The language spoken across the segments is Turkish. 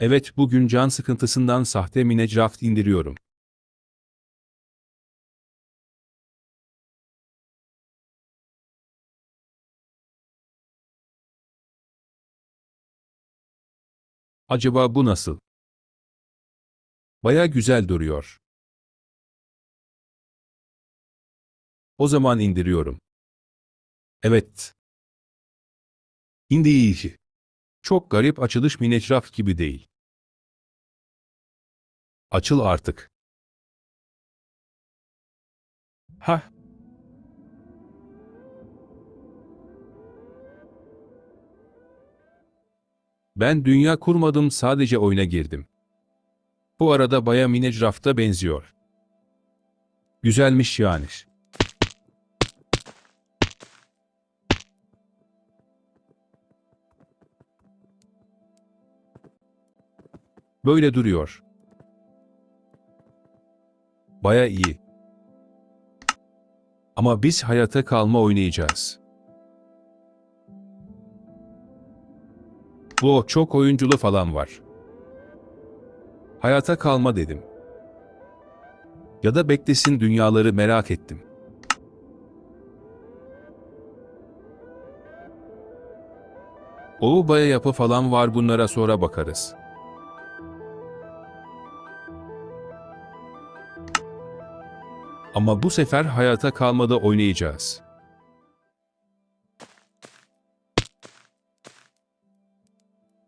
Evet, bugün can sıkıntısından sahte Minecraft indiriyorum. Acaba bu nasıl? Baya güzel duruyor. O zaman indiriyorum. Evet. İndi Çok garip açılış Minecraft gibi değil. Açıl artık. Hah. Ben dünya kurmadım sadece oyuna girdim. Bu arada baya Minecraft'a benziyor. Güzelmiş yani. Böyle duruyor. Baya iyi. Ama biz hayata kalma oynayacağız. Bu çok oyunculu falan var. Hayata kalma dedim. Ya da beklesin dünyaları merak ettim. O baya yapı falan var bunlara sonra bakarız. Ama bu sefer hayata kalmada oynayacağız.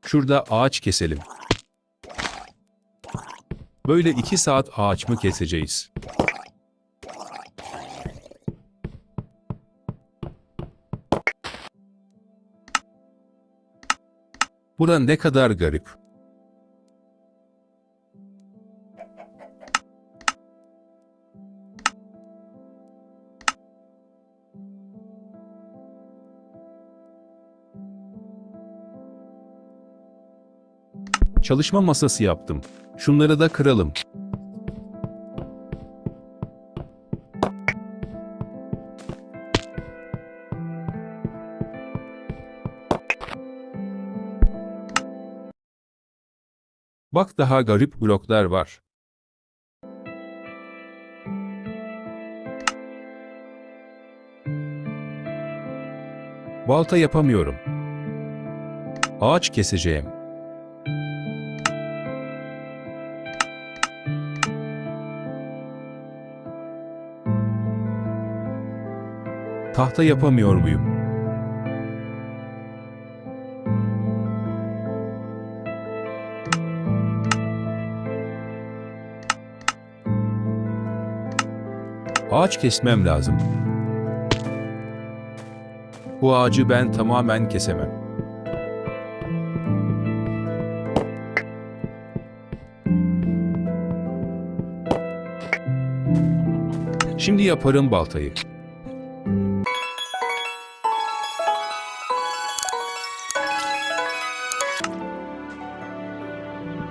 Şurada ağaç keselim. Böyle iki saat ağaç mı keseceğiz? Bura ne kadar garip. Çalışma masası yaptım. Şunları da kıralım. Bak daha garip bloklar var. Balta yapamıyorum. Ağaç keseceğim. Tahta yapamıyor muyum? Ağaç kesmem lazım. Bu ağacı ben tamamen kesemem. Şimdi yaparım baltayı.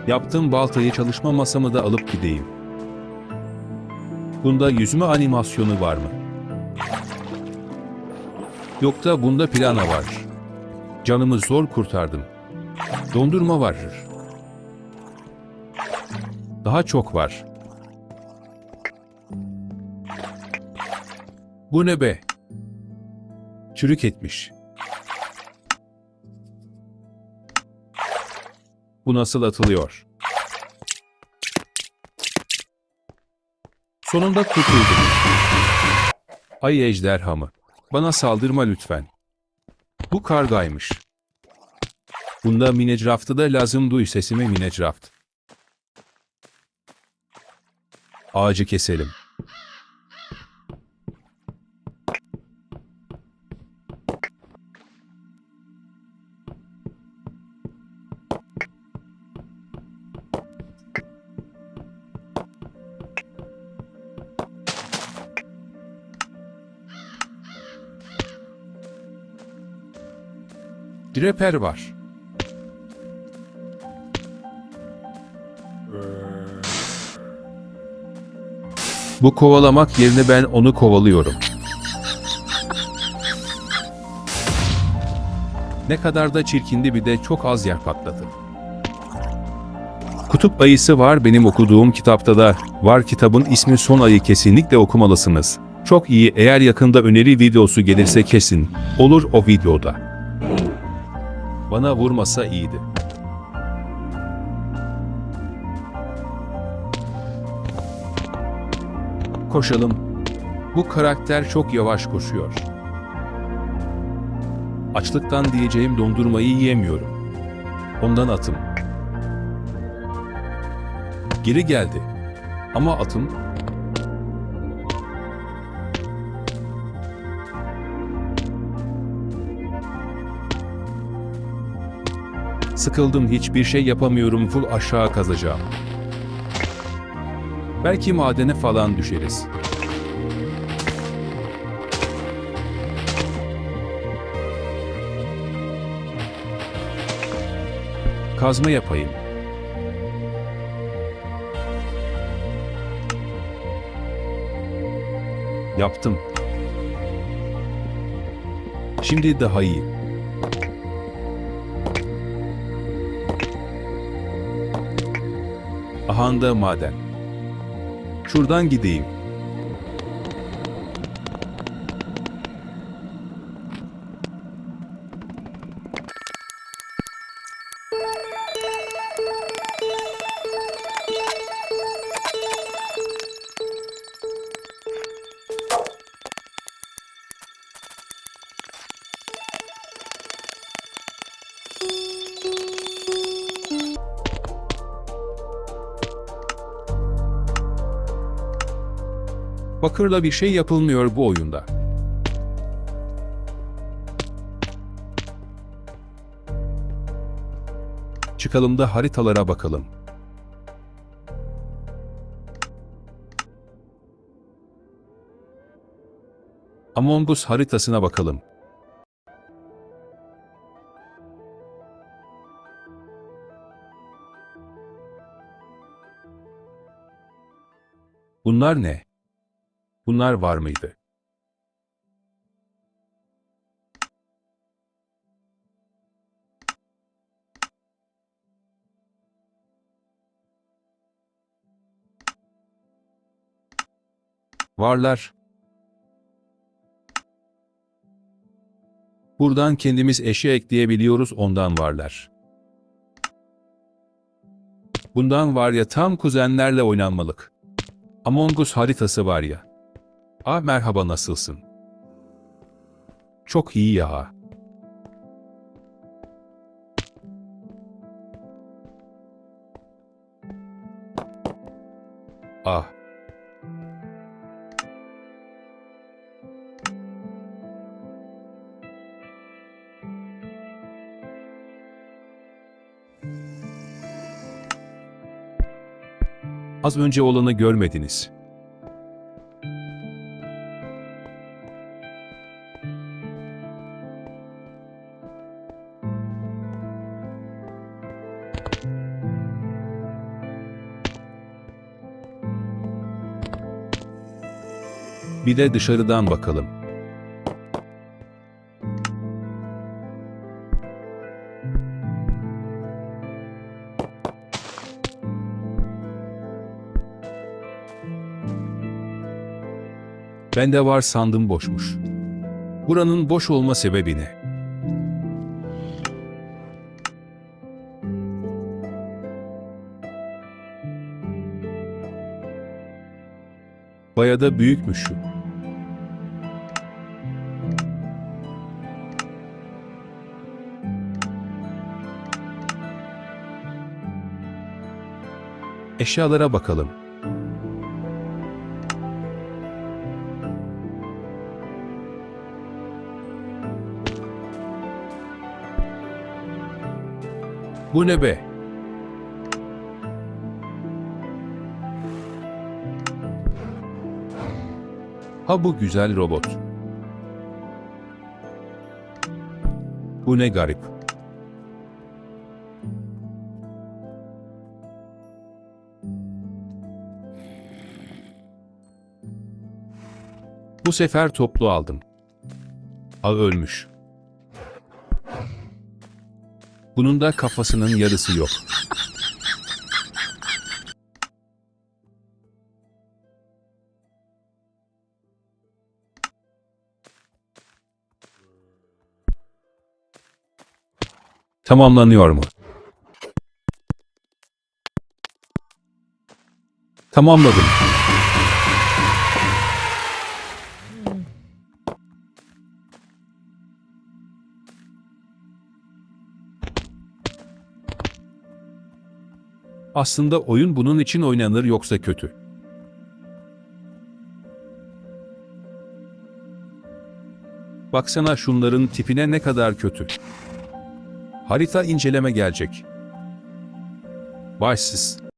Yaptığım baltayı çalışma masamı da alıp gideyim. Bunda yüzme animasyonu var mı? Yok da bunda plana var. Canımı zor kurtardım. Dondurma var. Daha çok var. Bu ne be? Çürük etmiş. Bu nasıl atılıyor? Sonunda kurtuldum. Ay ejderha mı? Bana saldırma lütfen. Bu kargaymış. Bunda Minecraft'ı da lazım duy sesimi Minecraft. Ağacı keselim. Dreper var. Bu kovalamak yerine ben onu kovalıyorum. Ne kadar da çirkindi bir de çok az yer patladı. Kutup ayısı var benim okuduğum kitapta da var kitabın ismi Son Ayı kesinlikle okumalısınız. Çok iyi eğer yakında öneri videosu gelirse kesin. Olur o videoda. Bana vurmasa iyiydi. Koşalım. Bu karakter çok yavaş koşuyor. Açlıktan diyeceğim dondurmayı yiyemiyorum. Ondan atım. Geri geldi. Ama atım Sıkıldım hiçbir şey yapamıyorum full aşağı kazacağım. Belki madene falan düşeriz. Kazma yapayım. Yaptım. Şimdi daha iyi. Ahanda maden. Şuradan gideyim. Bakırla bir şey yapılmıyor bu oyunda. Çıkalım da haritalara bakalım. Among Us haritasına bakalım. Bunlar ne? Bunlar var mıydı? Varlar. Buradan kendimiz eşya ekleyebiliyoruz ondan varlar. Bundan var ya tam kuzenlerle oynanmalık. Among Us haritası var ya. Ah merhaba nasılsın? Çok iyi ya. Ah. Az önce olanı görmediniz. Bir de dışarıdan bakalım. Bende var sandım boşmuş. Buranın boş olma sebebi ne? Baya da büyükmüş şu. Eşyalara bakalım. Bu ne be? Ha bu güzel robot. Bu ne garip. Bu sefer toplu aldım. Ağ ölmüş. Bunun da kafasının yarısı yok. Tamamlanıyor mu? Tamamladım. Aslında oyun bunun için oynanır yoksa kötü. Baksana şunların tipine ne kadar kötü. Harita inceleme gelecek. Başsız.